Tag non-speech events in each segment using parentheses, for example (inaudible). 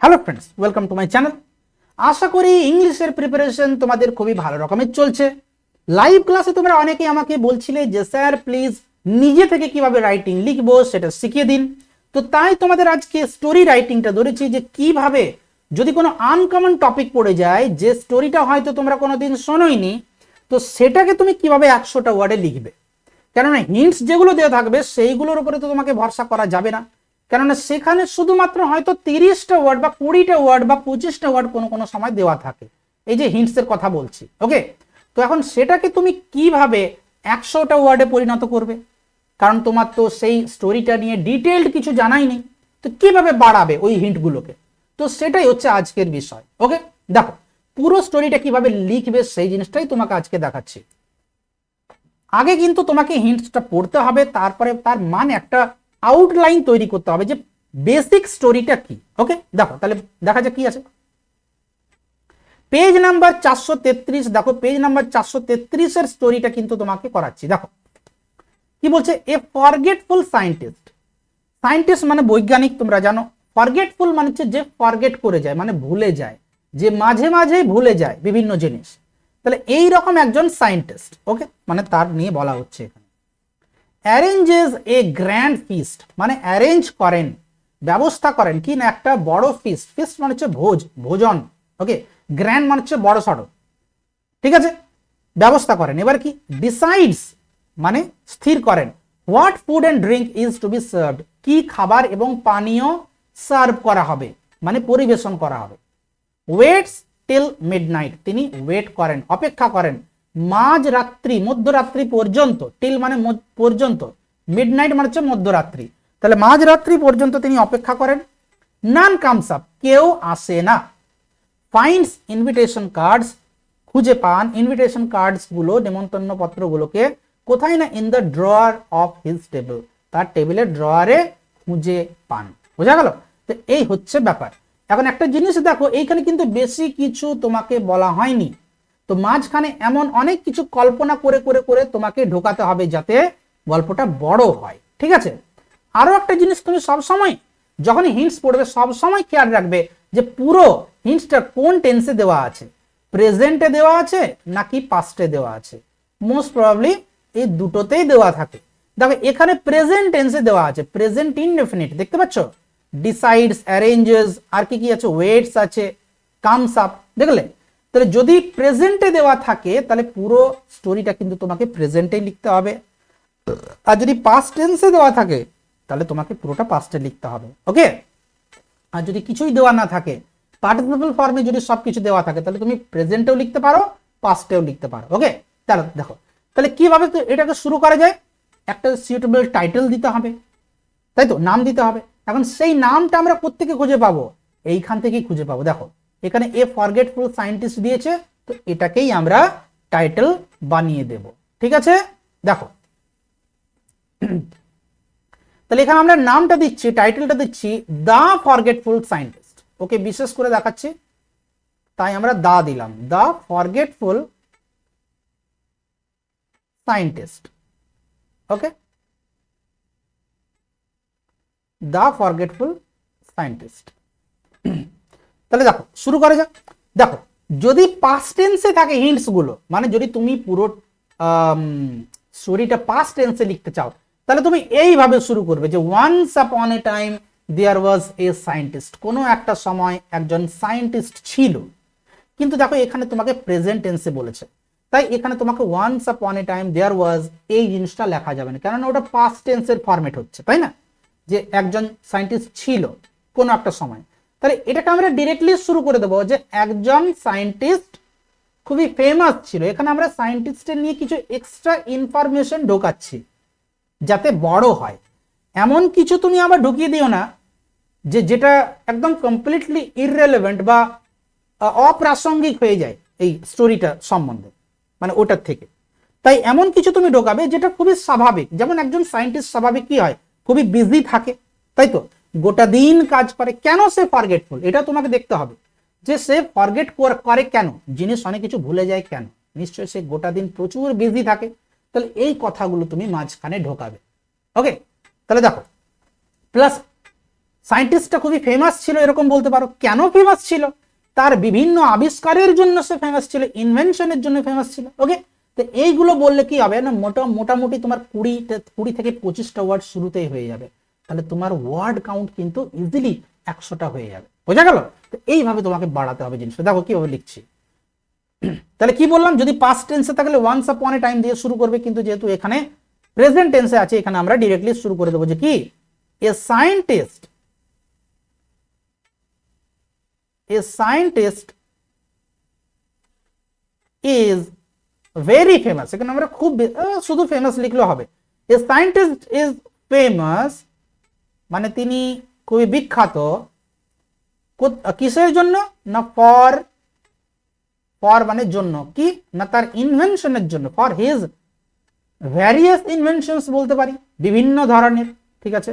Hello friends welcome to my channel আশা করি ইংলিশের preparation তোমাদের খুবই ভালো রকমের চলছে। লাইভ ক্লাসে তোমরা অনেকেই আমাকে বলছিলে যে, স্যার প্লিজ নিজে থেকে কীভাবে রাইটিং লিখব সেটা শিখিয়ে দিন। তো তাই তোমাদের আজকে স্টোরি রাইটিংটা ধরেছি যে, কীভাবে যদি কোনো আনকমন টপিক পড়ে যায়, যে স্টোরিটা হয়তো তোমরা কোনোদিন শোনোইনি, তো সেটাকে তুমি কীভাবে একশোটা ওয়ার্ডে লিখবে? কেননা হিন্টস যেগুলো দেওয়া থাকবে, সেইগুলোর উপরে তো তোমাকে ভরসা করা যাবে না। কেননা সেখানে শুধুমাত্র হয়তো তিরিশটা ওয়ার্ড বা কুড়িটা ওয়ার্ড বা পঁচিশটা ওয়ার্ড কোনো কোনো সময় দেওয়া থাকে। এই যে হিন্টসের কথা বলছি ওকে তো এখন সেটাকে তুমি কীভাবে একশোটা ওয়ার্ডে পরিণত করবে? কারণ তোমার তো সেই স্টোরিটা নিয়ে ডিটেলড কিছু জানাই নেই। তো কীভাবে বাড়াবে ওই হিন্টগুলোকে তো সেটাই হচ্ছে আজকের বিষয় ওকে দেখো, পুরো স্টোরিটা কীভাবে লিখবে সেই জিনিসটাই তোমাকে আজকে দেখাচ্ছি। আগে কিন্তু তোমাকে হিন্টসটা পড়তে হবে, তারপরে তার মান একটা আউটলাইন তৈরি করতে হবে যে বেসিক স্টোরিটা কি? ওকে দেখো, তাহলে দেখা যাক কি আছে। পেজ নাম্বার চারশো তেত্রিশ, দেখো পেজ নাম্বার চারশো তেত্রিশের স্টোরিটা কিন্তু তোমাকে করাচ্ছি। দেখো, কি বলছে? এ ফরগেটফুল সায়েন্টিস্ট সায়েন্টিস্ট মানে বৈজ্ঞানিক, তোমরা জানো। ফরগেটফুল মানে হচ্ছে যে ফরগেট করে যায় মানে ভুলে যায়, যে মাঝে মাঝেই ভুলে যায় বিভিন্ন জিনিস। তাহলে এই রকম একজন সায়েন্টিস্ট ওকে মানে তার নিয়ে বলা হচ্ছে অ্যারেঞ্জেস এ গ্র্যান্ড ফিস্ট মানে অ্যারেঞ্জ করেন, ব্যবস্থা করেন। কি না? একটা বড় ফিস্ট। ফিস্ট মানে হচ্ছে ভোজ, ভোজন। ওকে? গ্র্যান্ড মানে হচ্ছে বড় সড়ো ঠিক আছে? ব্যবস্থা করেন। এবার কি? ডিসাইডস মানে স্থির করেন। What food and drink is to be served কি খাবার এবং পানীয় সার্ভ করা হবে? মানে পরিবেশন করা হবে। ওয়েটস টিল মিডনাইট তিনি ওয়েট করেন, অপেক্ষা করেন। মাঝ রাত্রি, মধ্যরাত্রি পর্যন্ত টিল মানে পর্যন্ত মিডনাইট মানে হচ্ছে মধ্যরাত্রি। তাহলে মাঝ রাত্রি পর্যন্ত তিনি অপেক্ষা করেন। নান কামস আপ কেউ আসে না। ফাইন্ডস ইনভিটেশন কার্ডস খুঁজে পান। ইনভিটেশন কার্ডসগুলো, নেমন্তন্ন পত্রগুলোকে কোথায় না in the drawer of his table তার টেবিলের ড্রয়ারে খুঁজে পান। বোঝা গেল? তো এই হচ্ছে ব্যাপার। এখন একটা জিনিস দেখো, এইখানে কিন্তু বেশি কিছু তোমাকে বলা হয়নি। তো মাঝখানে এমন অনেক কিছু কল্পনা করে করে করে তোমাকে ঢোকাতে হবে যাতে গল্পটা বড় হয়। ঠিক আছে? আরও একটা জিনিস তুমি সব সময় যখন হিন্টস পড়বে সব সময় খেয়াল রাখবে যে পুরো হিন্টসটা কোন টেন্সে দেওয়া আছে? প্রেজেন্টে দেওয়া আছে নাকি পাস্টে দেওয়া আছে? মোস্ট প্রবাবলি এই দুটোতেই দেওয়া থাকে। দেখো, এখানে প্রেজেন্ট টেন্সে দেওয়া আছে। প্রেজেন্ট ইনডেফিনিট দেখতে পাচ্ছ? ডিসাইডস অ্যারেঞ্জেস আর কি কি আছে? ওয়েটস আছে কামস আপ দেখলে? তাহলে যদি প্রেজেন্টে দেওয়া থাকে, তাহলে পুরো স্টোরিটা কিন্তু তোমাকে প্রেজেন্টেই লিখতে হবে। আর যদি পাস্ট টেন্সে দেওয়া থাকে, তাহলে তোমাকে পুরোটা পাস্টে লিখতে হবে ওকে আর যদি কিছুই দেওয়া না থাকে পার্টিসিপেবল ফর্মে যদি সব কিছু দেওয়া থাকে, তাহলে তুমি প্রেজেন্টেও লিখতে পারো পাস্টেও লিখতে পারো ওকে তাহলে দেখো, তাহলে কীভাবে এটাকে শুরু করা যায়? একটা সুইটেবল টাইটেল দিতে হবে, তাই তো? নাম দিতে হবে। এখন সেই নামটা আমরা কোত্থেকে খুঁজে পাবো? এইখান থেকেই খুঁজে পাবো, দেখো। এখানে এ ফরগেটফুল সায়েন্টিস্ট দিয়েছে, তো এটাকেই আমরা টাইটেল বানিয়ে দেব। ঠিক আছে? দেখো। তাহলে এখানে আমরা নামটা দিচ্ছি টাইটেলটা দিচ্ছি দা ফরগেটফুল সায়েন্টিস্ট ওকে বিশেষ করে দেখাচ্ছি। তাই আমরা দা দিলাম। The forgetful scientist okay? The forgetful scientist তাহলে দেখো, শুরু করা যাক। দেখো, যদি পাস্ট টেন্সে থাকে হিন্টসগুলো মানে যদি তুমি পুরো স্টোরিটা পাস্ট টেন্সে লিখতে চাও, তাহলে তুমি এইভাবে শুরু করবে যে ওয়ান্স আপন এ টাইম দেয়ার ওয়াজ এ সায়েন্টিস্ট কোনো একটা সময় একজন সায়েন্টিস্ট ছিল। কিন্তু দেখো, এখানে তোমাকে প্রেজেন্ট টেন্সে বলেছে। তাই এখানে তোমাকে ওয়ান্স আপন এ টাইম দেয়ার ওয়াজ এই জিনিসটা লেখা যাবে না। কেননা ওটা পাস্ট টেন্সের ফরম্যাট হচ্ছে, তাই না? যে একজন সায়েন্টিস্ট ছিল কোনো একটা সময়। তাহলে এটাকে আমরা ডিরেক্টলি শুরু করে দেবো যে একজন সায়েন্টিস্ট খুবই ফেমাস ছিল। এখানে আমরা সায়েন্টিস্টের নিয়ে কিছু এক্সট্রা ইনফরমেশন ঢোকাচ্ছি যাতে বড় হয়। এমন কিছু তুমি আবার ঢুকিয়ে দিও না যে যেটা একদম কমপ্লিটলি ইররেলেভেন্ট বা অপ্রাসঙ্গিক হয়ে যায় এই স্টোরিটা সম্বন্ধে মানে ওটার থেকে। তাই এমন কিছু তুমি ঢোকাবে যেটা খুবই স্বাভাবিক। যেমন একজন সায়েন্টিস্ট স্বাভাবিক কি হয়? খুবই বিজি থাকে, তাই তো? গোটা দিন কাজ করে, কেন সে ফরগেটফুল এটা তোমাকে দেখতে হবে। যে সে ফরগেট করে কেন? জিনিস অনেক কিছু ভুলে যায় কেন? নিশ্চয়ই সে গোটা দিন প্রচুর বিজি থাকে। তাহলে এই কথাগুলো তুমি মাঝখানে ঢোকাবে। ওকে তাহলে দেখো। প্লাস সায়েন্টিস্টটা খুবই ফেমাস ছিল, এরকম বলতে পারো। কেন ফেমাস ছিল? তার বিভিন্ন আবিষ্কারের জন্য সে ফেমাস ছিল ইনভেনশনের জন্য ফেমাস ছিল। ওকে তো এইগুলো বললে কি হবে না? মোটা, মোটামুটি তোমার কুড়ি কুড়ি থেকে পঁচিশটা ওয়ার্ড শুরুতেই হয়ে যাবে। তাহলে তোমার ওয়ার্ড কাউন্ট কিন্তু ইজিলি একশোটা হয়ে যাবে। বোঝা গেল? তো এইভাবে তোমাকে বাড়াতে হবে জিনিসটা। দেখো কীভাবে লিখছি। (clears throat) তাহলে কি বললাম? যদি পাস্ট টেন্সে থাকলে ওয়ান্স আপন এ টাইম দিয়ে শুরু করবে, কিন্তু যেহেতু এখানে প্রেজেন্ট টেন্সে আছে, এখানে আমরা ডিরেক্টলি শুরু করে দেবো যে কি? A scientist a scientist is very famous এখানে আমরা খুব শুধু ফেমাস লিখলেও হবে। এ সায়েন্টিস্ট ইজ ফেমাস মানে তিনি খুবই বিখ্যাত। কিসের জন্য? না ফর ফর মানে জন্য। কি? না তার ইনভেনশনের জন্য। ফর হিজ ভ্যারিয়াস ইনভেনশনস বলতে পারি। বিভিন্ন ধরনের, ঠিক আছে?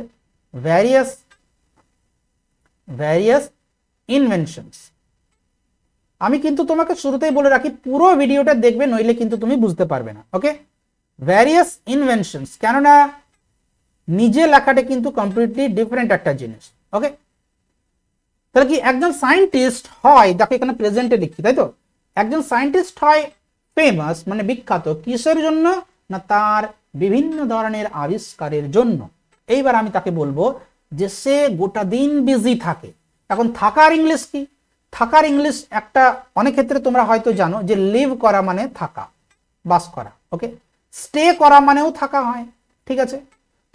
ভ্যারিয়াস ভ্যারিয়াস ইনভেনশনস আমি কিন্তু তোমাকে শুরুতেই বলে রাখি, পুরো ভিডিওটা দেখবে, নইলে কিন্তু তুমি বুঝতে পারবে না ওকে ভ্যারিয়াস ইনভেনশনস কেননা নিজে লেখাটা কিন্তু কমপ্লিটলি ডিফারেন্ট একটা জিনিস ওকে তাহলে কি একজন সায়েন্টিস্ট হয় দেখো এখানে প্রেজেন্টে লিখছি তাই তো? একজন সায়েন্টিস্ট হয় ফেমাস মানে বিখ্যাত, কিসের জন্য? না তার বিভিন্ন ধরনের আবিষ্কারের জন্য। এইবার আমি তাকে বলব যে সে গোটা দিন বিজি থাকে। এখন থাকার ইংলিশ কি? থাকার ইংলিশ একটা অনেক ক্ষেত্রে তোমরা হয়তো জানো যে লিভ করা মানে থাকা, বাস করা ওকে স্টে করা মানেও থাকা হয়, ঠিক আছে?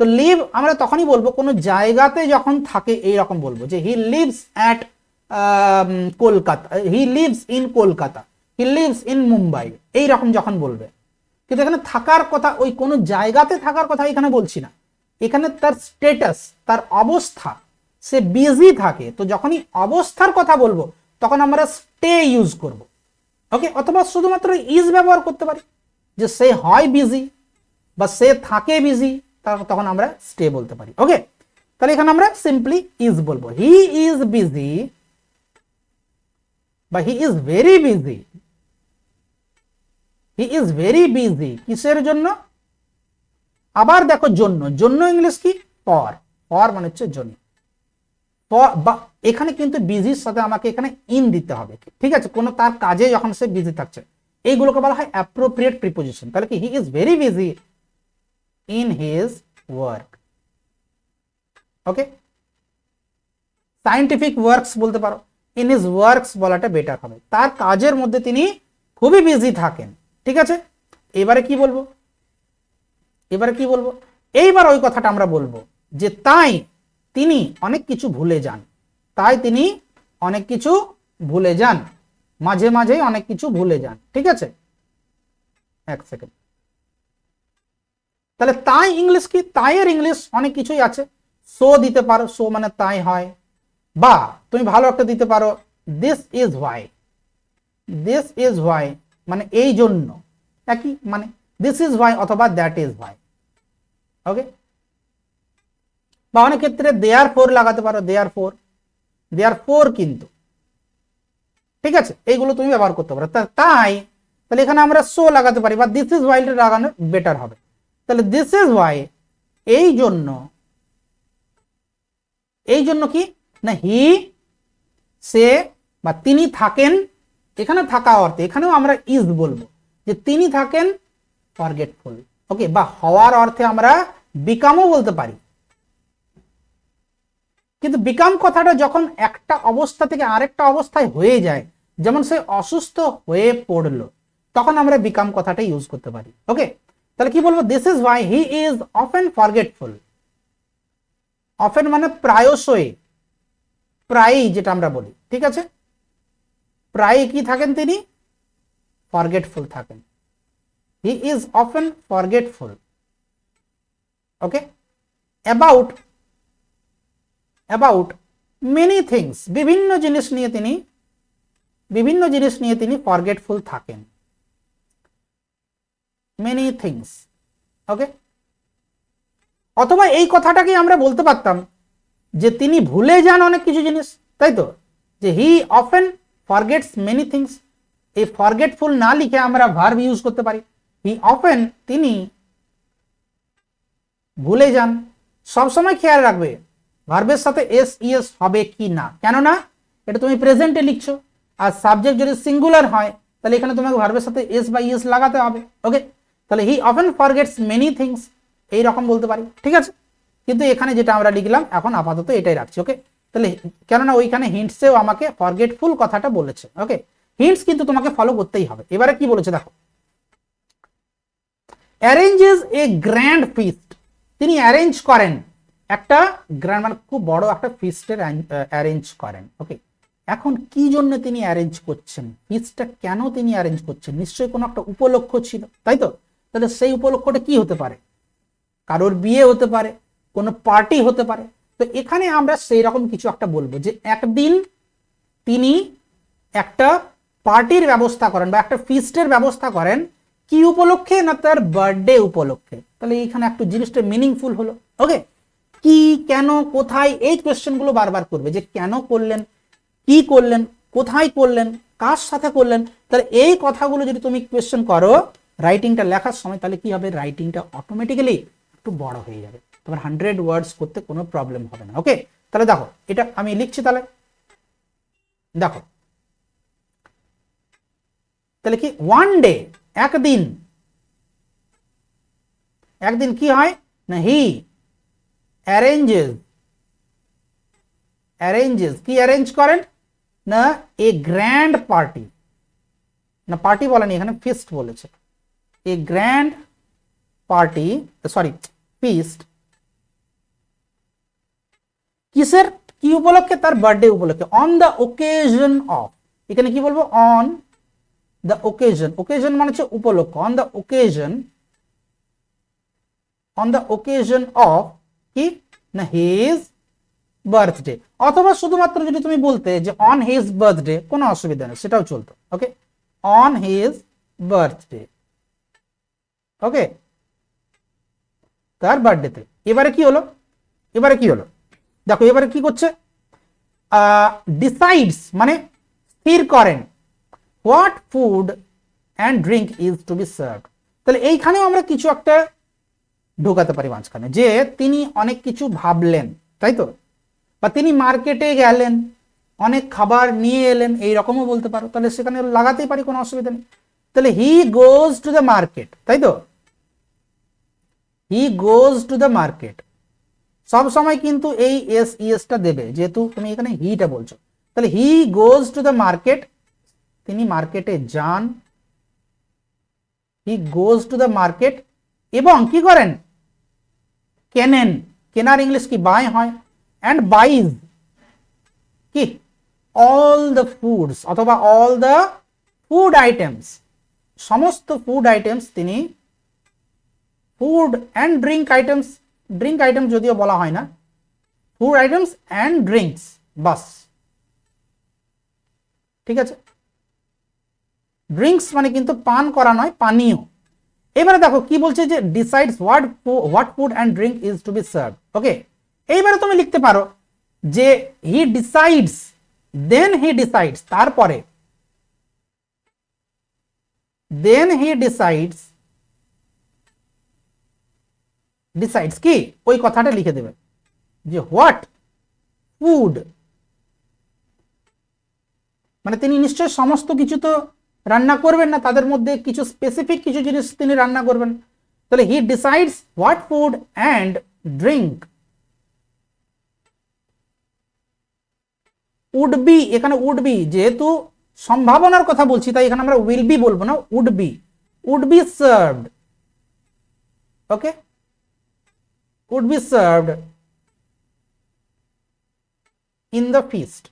তো লিভ আমরা তখনই বলব, কোনো জায়গাতে যখন থাকে এই রকম বলব যে he lives at Kolkata he lives in Kolkata he lives in Mumbai এই রকম যখন বলবে। কিন্তু এখানে থাকার কথা, ওই কোনো জায়গাতে থাকার কথা এখানে বলছি না। এখানে তার স্টেটাস তার অবস্থা, সে বিজি থাকে, তো যখনই অবস্থার কথা বলব, তখন আমরা স্টে ইউজ করব। ওকে অথবা শুধুমাত্র ইজ ব্যবহার করতে পারি। যে সে হয় বিজি বা সে থাকে বিজি তখন আমরা স্টে বলতে পারি। ওকে তাহলে এখানে আমরা সিম্পলি ইজ বলব। হি ইজ বিজি বা he is very busy he is very busy কিসের জন্য? আবার দেখো জন্য। জন্য ইংলিশ কি? ফর ফর মানে হচ্ছে জন্য। বা এখানে কিন্তু বিজির সাথে আমাকে এখানে ইন দিতে হবে। ঠিক আছে? কোনো তার কাজে যখন সে বিজি থাকছে। এইগুলোকে বলা হয় অ্যাপ্রোপ্রিয়েট প্রিপোজিশন তাহলে কি? He is very busy in his work okay scientific works বলতে পারো। ইন হিজ ওয়ার্কস বলাটা বেটার হবে। তার কাজের মধ্যে তিনি খুবই বিজি থাকেন। ঠিক আছে? এবারে কি বলব? এবারে কি বলব? এইবার ওই কথাটা আমরা বলব যে তাই তিনি অনেক কিছু ভুলে যান। তাই তিনি অনেক কিছু ভুলে যান। মাঝে মাঝেই অনেক কিছু ভুলে যান। ঠিক আছে? এক সেকেন্ড তাহলে তাই ইংলিশ কি? তাইয়ের ইংলিশ অনেক কিছুই আছে। সো দিতে পারো সো মানে তাই হয়। বা তুমি ভালো একটা দিতে পারো this is why this is why মানে এই জন্য। একই মানে দিস ইজ হোয়াই অথবা দ্যাট ইজ হোয়াই ওকে বা অনেক ক্ষেত্রে দেয়ার ফোর লাগাতে পারো দেয়ার ফোর দেয়ার ফোর কিন্তু। ঠিক আছে? এইগুলো তুমি ব্যবহার করতে পারো। তাই, তাহলে এখানে আমরা সো লাগাতে পারি বা দিস ইজ ওয়াইটা লাগানো বেটার হবে। তাহলে দিস ইজ ওয়াই এই জন্য। এই জন্য কি? না হি সে বা তিনি থাকেন, এখানে থাকা অর্থে, এখানেও আমরা ইজ বলব, যে তিনি থাকেন ফরগেটফুল ওকে বা হওয়ার অর্থে আমরা বিকামও বলতে পারি। কিন্তু বিকাম কথাটা যখন একটা অবস্থা থেকে আরেকটা অবস্থায় হয়ে যায়, যেমন সে অসুস্থ হয়ে পড়ল, তখন আমরা বিকাম কথাটা ইউজ করতে পারি। ওকে তাহলে কি বলব? This is why he is often forgetful often মানে প্রায়শই, প্রায়ই যেটা আমরা বলি, ঠিক আছে? প্রায়ই কি থাকেন তিনি? ফরগেটফুল থাকেন। He is often forgetful okay about about many things বিভিন্ন জিনিস নিয়ে তিনি, বিভিন্ন জিনিস নিয়ে তিনি ফরগেটফুল থাকেন। মেনি থিংস ওকে অথবা এই কথাটাকে আমরা বলতে পারতাম যে তিনি ভুলে যান অনেক কিছু জিনিস, তাই তো? যে he often forgets many things এই ফরগেটফুল না লিখে আমরা ভার্ব ইউজ করতে পারি। হি অফেন তিনি ভুলে যান সবসময় খেয়াল রাখবে ভার্বের সাথে এস ইএস হবে কি না। কেন না এটা তুমি প্রেজেন্টে লিখছো, আর সাবজেক্ট যদি সিঙ্গুলার হয়, তাহলে এখানে তোমাকে ভার্বের সাথে এস বা ইএস লাগাতে হবে ওকে তাহলে he often forgets many things এই রকম বলতে পারি, ঠিক আছে? কিন্তু এখানে যেটা আমরা লিখলাম, এখন আপাতত এটাই রাখছি ওকে তাহলে কেননা ওইখানে হিন্টসেও আমাকে ফরগেটফুল কথাটা বলেছে ওকে হিন্টস কিন্তু তোমাকে ফলো করতেই হবে। এবারে কি বলেছে দেখো? অ্যারেঞ্জেস এ গ্র্যান্ড ফিস্ট তিনি অ্যারেঞ্জ করেন। একটা গ্র্যান্ড মানে খুব বড় একটা ফিস্টের অ্যারেঞ্জ করেন ওকে এখন কি জন্য তিনি অ্যারেঞ্জ করছেন? ফিস্টটা কেন তিনি অ্যারেঞ্জ করছেন? নিশ্চয়ই কোনো একটা উপলক্ষ ছিল, তাই তো? তাহলে সেই উপলক্ষটা কি হতে পারে? কারোর বিয়ে হতে পারে, কোনো পার্টি হতে পারে। তো এখানে আমরা সেই রকম কিছু একটা বলব যে একদিন তিনি একটা পার্টির ব্যবস্থা করেন বা একটা ফিস্টের ব্যবস্থা করেন, কি উপলক্ষে না তার বার্থডে উপলক্ষে? তাহলে এইখানে একটু জিনিসটা মিনিংফুল হলো। ওকে কি, কেন, কোথায়? এই কোয়েশ্চেনগুলো বারবার করবে যে কেন করলেন, কি করলেন, কোথায় করলেন, কার সাথে করলেন? তাহলে এই কথাগুলো যদি তুমি কোয়েশ্চেন করো রাইটিংটা লেখার সময় তাহলে কি হবে? রাইটিংটা অটোমেটিক্যালি একটু বড় হয়ে যাবে। তোমার হান্ড্রেড ওয়ার্ডস করতে কোনো প্রবলেম হবে না ওকে তাহলে দেখো, এটা আমি লিখছি তাহলে। দেখো। তাহলে কি? ওয়ান ডে একদিন। একদিন কি হয়? না হি অ্যারেঞ্জেস অ্যারেঞ্জেস কি অ্যারেঞ্জ করেন? না এ গ্র্যান্ড পার্টি না পার্টি বলেনি, এখানে ফিস্ট বলেছে। A grand party sorry feast কিসের, কি উপলক্ষে? তার বার্থডে উপলক্ষে অন দ্য ওকেশন অফ এখানে কি বলব? অন দ্য ওকেশন ওকেশন মানে হচ্ছে উপলক্ষ। On the occasion on the occasion of কি? না হিজ বার্থডে অথবা শুধুমাত্র যদি তুমি বলতে যে অন হিজ বার্থডে কোনো অসুবিধা নেই, সেটাও চলতো okay on his birthday okay? তার বার্থডেতে এবারে কি হলো? এবারে কি হলো? দেখো, এবারে কি করছে? ডিসাইডস মানে স্থির করেন what food and drink is to be serve তাহলে এইখানেও আমরা কিছু একটা ঢোকাতে পারি মাঝখানে, যে তিনি অনেক কিছু ভাবলেন, তাই তো? বা তিনি মার্কেটে গেলেন, অনেক খাবার নিয়ে এলেন এই রকমও বলতে পারো। তাহলে সেখানে লাগাতেই পারি, কোনো অসুবিধা নেই। তাহলে he goes to the market তাই তো? He goes to the market সব সময় কিন্তু এই এস ইএসটা দেবে। যেহেতু তুমি এখানে হিটা বলছো। তাহলে he goes to the market তিনি মার্কেটে যান। He goes to the market এবং কি করেন? কেনেন। কেনার ইংলিশ কি? বাই হয়। অ্যান্ড বাইজ কি? অল দ্য ফুডস অথবা অল দ্য ফুড আইটেমস সমস্ত ফুড আইটেমস তিনি food and drink items drink item যদিও বলা হয় না ফুড আইটেমস অ্যান্ড ড্রিঙ্কস বাস ঠিক আছে? ড্রিঙ্কস মানে কিন্তু পান করা নয়, পানীয়। এবারে দেখো কি বলছে যে decides what what food and drink is to be serve okay এইবারে তুমি লিখতে পারো যে হি ডিসাইডস দেন হি ডিসাইডস তারপরে দেন হি ডিসাইডস ডিসাইডস কি? ওই কথাটা লিখে দেবে। যে হোয়াট ফুড মানে তিনি নিশ্চয় সমস্ত কিছু তো রান্না করবেন না, তাদের মধ্যে কিছু স্পেসিফিক কিছু জিনিস তিনি রান্না করবেন। তাহলে he decides what food and drink would be এখানে উড বি যেহেতু সম্ভাবনার কথা বলছি, তাই এখানে আমরা উইল বি বলব না would be would be served okay would be served in the feast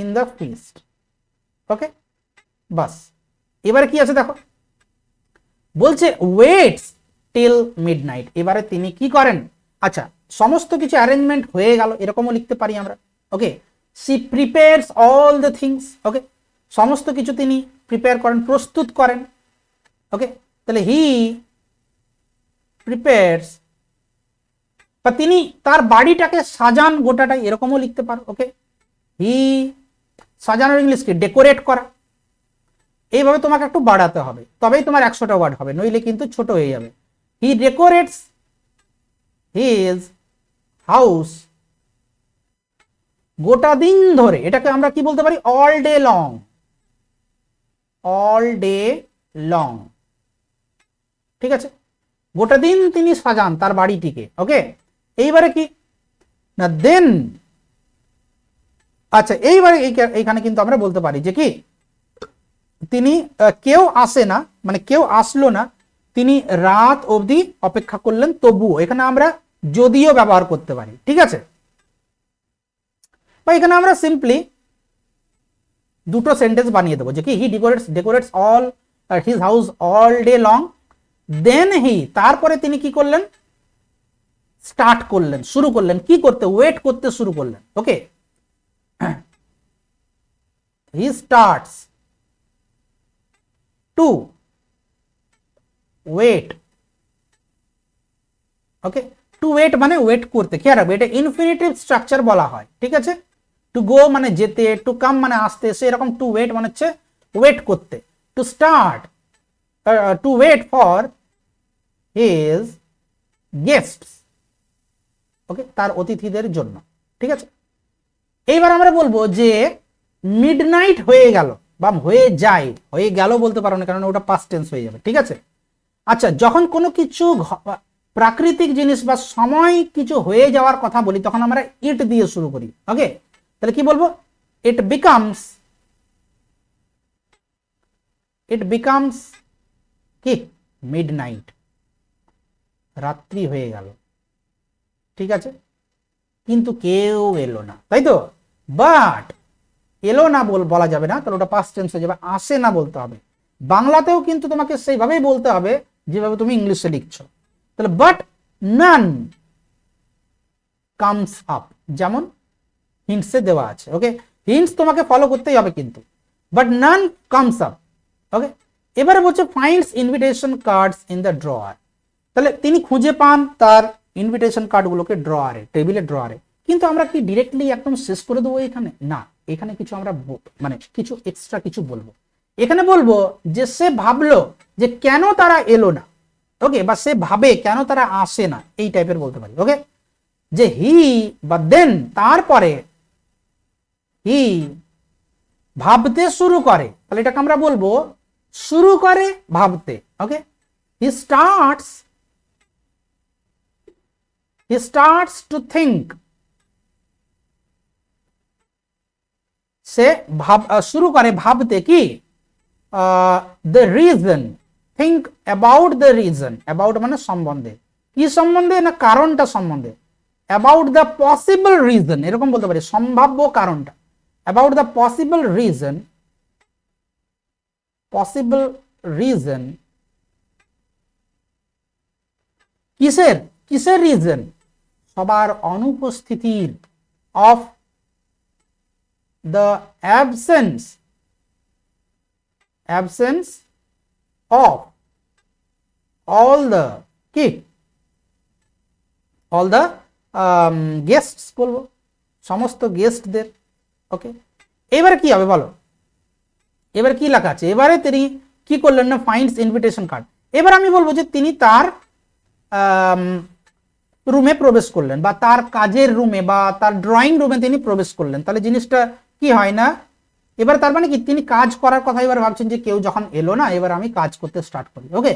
in the feast okay বাস এবারে কি আছে দেখো? বলছে ওয়েটস টিল মিড নাইট এবারে তিনি কি করেন? আচ্ছা সমস্ত কিছু অ্যারেঞ্জমেন্ট হয়ে গেল, এরকমও লিখতে পারি আমরা। Okay she prepares all the things okay সমস্ত কিছু তিনি প্রিপেয়ার করেন, প্রস্তুত করেন। ওকে তাহলে হি প্রিপেয়ার্স বা তিনি তার বাড়িটাকে সাজান গোটাটাই এরকমও লিখতে পারো ওকে হি, সাজানোর ইংলিশ কি ডেকোরেট করা। এইভাবে তোমাকে একটু বাড়াতে হবে, তবেই তোমার একশোটা ওয়ার্ড হবে, নইলে কিন্তু ছোট হয়ে যাবে। হি ডেকোরেটস হিজ হাউস গোটা দিন ধরে, এটাকে আমরা কি বলতে পারি? All day long all day long ঠিক আছে? গোটা দিন তিনি সাজান তার বাড়িটিকে ওকে এইবারে কি? না দেন আচ্ছা এইবারে এই- এইখানে কিন্তু আমরা বলতে পারি যে কি? তিনি কেউ আসে না মানে কেউ আসলো না, তিনি রাত অবধি অপেক্ষা করলেন, তবুও, এখানে আমরা যদিও ব্যবহার করতে পারি, ঠিক আছে? বা এখানে আমরা সিম্পলি দুটো সেন্টেন্স বানিয়ে দেবো, যে কি? He decorates decorates all his house all day long then he তারপরে তিনি কি করলেন? স্টার্ট করলেন, শুরু করলেন। কি করতে ওয়েট করতে শুরু করলেন। Okay he starts to wait okay to wait মানে ওয়েট করতে। খেয়াল রাখবে, এটা ইনফিনিটিভ স্ট্রাকচার বলা হয়। ঠিক আছে? টু গো মানে যেতে টু কাম মানে আসতে, সে এরকম টু ওয়েট মানে হচ্ছে ওয়েট করতে। To start to wait for his guests okay তার অতিথিদের জন্য, ঠিক আছে? এইবার আমরা বলব যে মিডনাইট হয়ে গেল, বা হয়ে যায়, হয়ে গেল বলতে পারো না কারণ ওটা পাস্ট টেন্স হয়ে যাবে, ঠিক আছে? আচ্ছা যখন কোনো কিছু প্রাকৃতিক জিনিস বা সময় কিছু হয়ে যাওয়ার কথা বলি, তখন আমরা ইট দিয়ে শুরু করি ওকে তাহলে কি বলব? ইট বিকামস ইট বিকামস কি? মিডনাইট রাত্রি হয়ে গেল। ঠিক আছে? কিন্তু কেউ এলো না। তাই তো? বাট এলো না বল বলা যাবে না তাহলে ওটা পাস্ট টেন্স হয়ে যাবে। আসে না বলতে হবে। বাংলাতেও কিন্তু তোমাকে সেইভাবেই বলতে হবে, যেভাবে তুমি ইংলিশে লিখছো। তাহলে বাট নান কামস আপ যেমন হিন্টসে দেওয়া আছে ওকে হিন্টস তোমাকে ফলো করতেই হবে কিন্তু। But none comes up okay এবারে বলছে finds invitation cards in the drawer তাহলে তিনি খুঁজে পান তার ইনভিটেশন কার্ডগুলোকে ড্রয়ারে টেবিলে ড্রয়ারে কিন্তু আমরা কি ডিরেক্টলি একদম শেষ করে দেবো এখানে? না, এখানে কিছু আমরা মানে কিছু এক্সট্রা কিছু বলব। এখানে বলব যে সে ভাবলো যে কেন তারা এলো না ওকে বা সে ভাবে কেন তারা আসে না, এই টাইপের বলতে পারি ওকে যে হি বা দেন তারপরে হি ভাবতে শুরু করে, তাহলে এটাকে আমরা বলব শুরু করে ভাবতে okay he starts he starts to think সে ভাব শুরু করে ভাবতে কি the reason think about the reason about মানে সম্বন্ধে কি সম্বন্ধে না কারণটা সম্বন্ধে অ্যাবাউট দ্য পসিবল রিজন এরকম বলতে পারি সম্ভাব্য কারণটা about the possible reason possible reason কিসের কিসের রিজন সবার অনুপস্থিতির of the absence absence of all the কি? অল দ্য um, guests বলব। সমস্ত গেস্টদের ওকে এবার কি হবে বলো? এবার কি লেখা আছে? এবারে তিনি কি করলেন না? ফাইন্ডস ইনভিটেশন কার্ড এবার আমি বলব যে তিনি তার রুমে প্রবেশ করলেন বা তার কাজের রুমে বা তার ড্রয়িং রুমে তিনি প্রবেশ করলেন। তাহলে জিনিসটা কি হয় না? এবার তার মানে কি? তিনি কাজ করার কথা এবার ভাবছেন যে কেউ যখন এলো না, এবার আমি কাজ করতে স্টার্ট করি। ওকে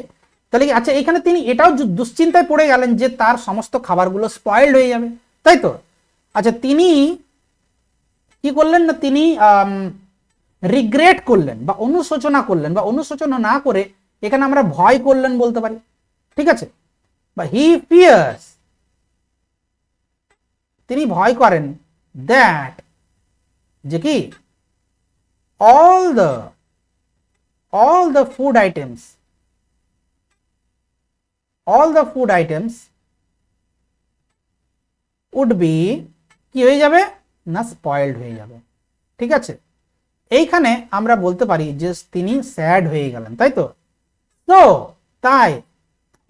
তাহলে আচ্ছা এখানে তিনি এটাও দুশ্চিন্তায় পড়ে গেলেন যে তার সমস্ত খাবারগুলো স্পয়েল্ড হয়ে যাবে। তাই তো? আচ্ছা তিনি কি করলেন না? তিনি রিগ্রেট করলেন বা অনুশোচনা করলেন বা অনুশোচনা না করে এখানে আমরা ভয় করলেন বলতে পারি। ঠিক আছে? বা হি ফিয়ার্স তিনি ভয় করেন দ্যাট যে কি? All the all the food items all the food items would be কি হয়ে যাবে? না স্পয়েলড হয়ে যাবে। ঠিক আছে? এইখানে আমরা বলতে পারি যে তিনি স্যাড হয়ে গেলেন, তাই তো? তো তাই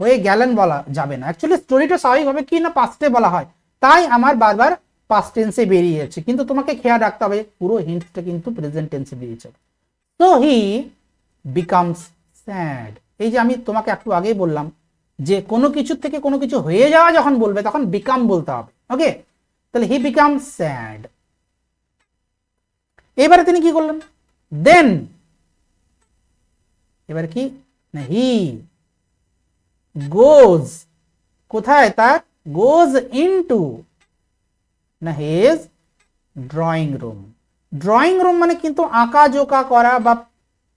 হয়ে গেলেন বলা যাবে না। অ্যাকচুয়ালি স্টোরিটা স্বাভাবিকভাবে কি না পাস্টে বলা হয়। তাই আমার বারবার পাস্ট টেন্সে বেরিয়ে যাচ্ছে। কিন্তু তোমাকে খেয়াল রাখতে হবে, পুরো হিন্টসটা কিন্তু প্রেজেন্ট টেন্সে বেরিয়েছে। তো হি বিকামস স্যাড এই যে আমি তোমাকে একটু আগেই বললাম যে কোনো কিছু থেকে কোনো কিছু হয়ে যাওয়া যখন বলবে, তখন বিকাম বলতে হবে। ওকে তাহলে হি বিকাম স্যাড এবারে তিনি কি করলেন? দেন এবারে কি? না হি গোজ কোথায়? তার গোজ ইনটু না his drawing room drawing room মানে কিন্তু আঁকা জোকা করা বা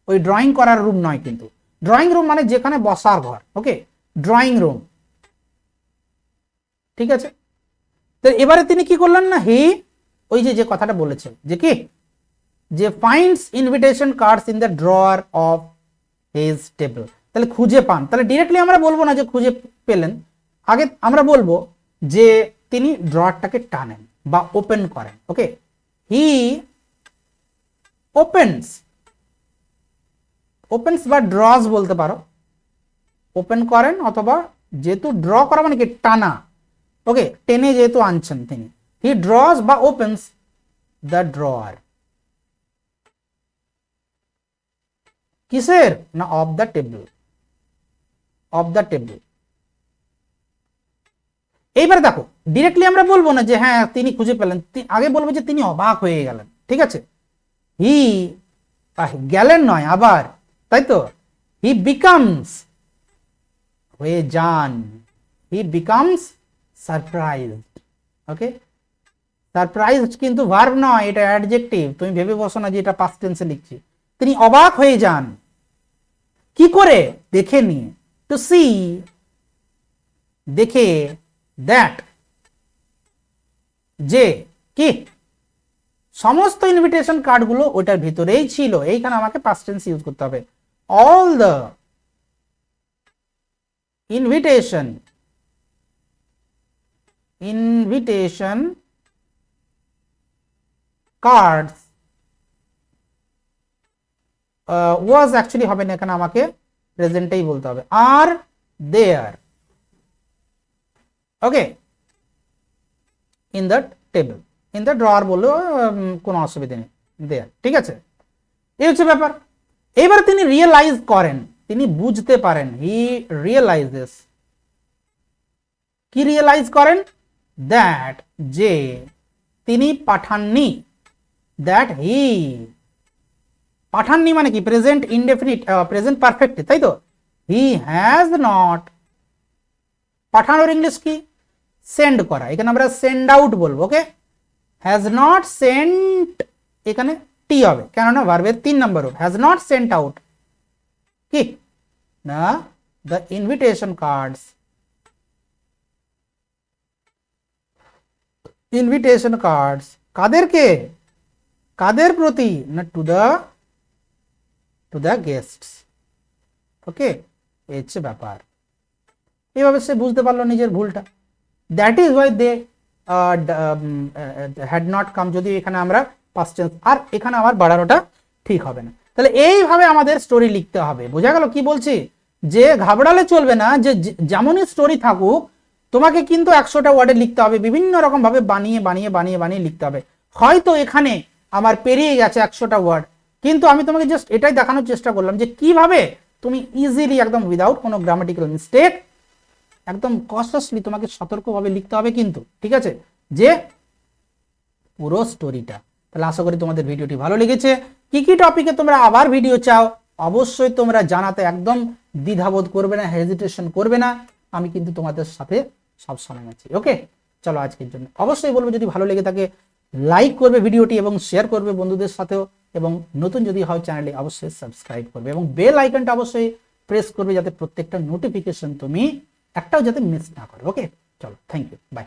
ওই ড্রয়িং করার রুম নয় কিন্তু। ড্রয়িং রুম মানে যেখানে বসার ঘর ওকে ড্রয়িং রুম ঠিক আছে? তো এবারে তিনি কি করলেন না? হি, ওই যে যে কথাটা বলেছেন, যে কি? যে finds invitation cards in the drawer of his table তাহলে খুঁজে পান। তাহলে ডিরেক্টলি আমরা বলব না যে খুঁজে পেলেন। আগে আমরা বলব যে তিনি ড্রয়ারটাকে টানেন বা ওপেন করেন, ওকে? হি ওপেন্স ওপেন্স বা ড্রজ বলতে পারো। ওপেন করেন অথবা যেহেতু ড্র করা মানে কি? টানা, ওকে? টেনে যেহেতু আনছেন তিনি। হি ড্রজ বা ওপেন্স দ্য ড্রয়ার। কিসের? না, of the table. Of the table. এইবার দেখো ডিরেক্টলি আমরা বলব না যে হ্যাঁ তিনি খুঁজে পেলেন। আগে বলব যে, তিনি অবাক হয়ে গেলেন। ঠিক আছে? হি গেলেন নয়, আবার। তাই তো? হি বিকামস হয়ে যান। He becomes surprise okay surprise কিন্তু ভার্ব নয়, এটা অ্যাডজেক্টিভ তুমি ভেবে বসো না যে, এটা পাস্ট টেন্সে লিখছি। তিনি অবাক হয়ে যান। কি করে? দেখে নিয়ে। টু সি দেখে দ্যাট যে কি? সমস্ত ইনভিটেশন কার্ডগুলো ওটার ভিতরেই ছিল। এইখানে আমাকে পাস্ট টেন্স ইউজ করতে হবে। All the invitation invitation cards was actually হবে না, এখানে আমাকে প্রেজেন্টেই বলতে হবে। আর there okay in the table in the drawer বললেও কোনো অসুবিধা নেই দেয়ার ঠিক আছে? এই হচ্ছে ব্যাপার। এবার তিনি রিয়েলাইজ করেন, তিনি বুঝতে পারেন হি রিয়েলাইজেস কি রিয়েলাইজ করেন? দ্যাট যে তিনি পাঠাননি দ্যাট হি পাঠাননি মানে কি? প্রেজেন্ট ইনডেফিনিট প্রেজেন্ট পারফেক্ট তাই তো? হি হ্যাজ নট পাঠানোর ইংলিশ কি? সেন্ড করা। এখানে আমরা সেন্ড আউট বলব ওকে হ্যাজ নট সেন্ট এখানে টি হবে। কেননা ভার্বের তিন নম্বর রূপ হ্যাজ নট সেন্ট আউট কি? না the invitation cards invitation cards কাদেরকে? কাদের প্রতি? না to the to the guests okay এই হচ্ছে ব্যাপার। এইভাবে সে বুঝতে পারল নিজের ভুলটা। That is why they had not come যদি এখানে আমরা পাস্ট টেন্স আর এখানে আমার বাড়ানোটা ঠিক হবে না। তাহলে এইভাবে আমাদের স্টোরি লিখতে হবে। বোঝা গেল কি বলছি? যে ঘাবড়ালে চলবে না, যে যেমনই স্টোরি থাকুক, তোমাকে কিন্তু একশোটা ওয়ার্ডে লিখতে হবে। বিভিন্ন রকম ভাবে বানিয়ে বানিয়ে বানিয়ে বানিয়ে লিখতে হবে। হয়তো এখানে আমার পেরিয়ে গেছে একশোটা ওয়ার্ড কিন্তু আমি তোমাকে জাস্ট এটাই দেখানোর চেষ্টা করলাম যে কীভাবে তুমি ইজিলি একদম উইদাউট কোনো গ্রামাটিক্যাল মিস্টেক একদম কনসাসলি তোমাকে সতর্কভাবে লিখতে হবে কিন্তু, ঠিক আছে? যে পুরো স্টোরিটা তাহলে আশা করি তোমাদের ভিডিওটি ভালো লেগেছে। কি কি টপিকে তোমরা আবার ভিডিও চাও, অবশ্যই তোমরা জানাতে একদম দ্বিধাবোধ করবে না হেজিটেশন করবে না। আমি কিন্তু তোমাদের সাথে সব সময় আছি ওকে চলো আজকের জন্য। অবশ্যই বলব, যদি ভালো লেগে থাকে লাইক করবে ভিডিওটি এবং শেয়ার করবে বন্ধুদের সাথেও এবং নতুন যদি হয় চ্যানেলে অবশ্যই সাবস্ক্রাইব করবে এবং বেল আইকনটা অবশ্যই প্রেস করবে যাতে প্রত্যেকটা নোটিফিকেশন তুমি একটাও যাতে মিস না করে। ওকে চলো থ্যাংক ইউ বাই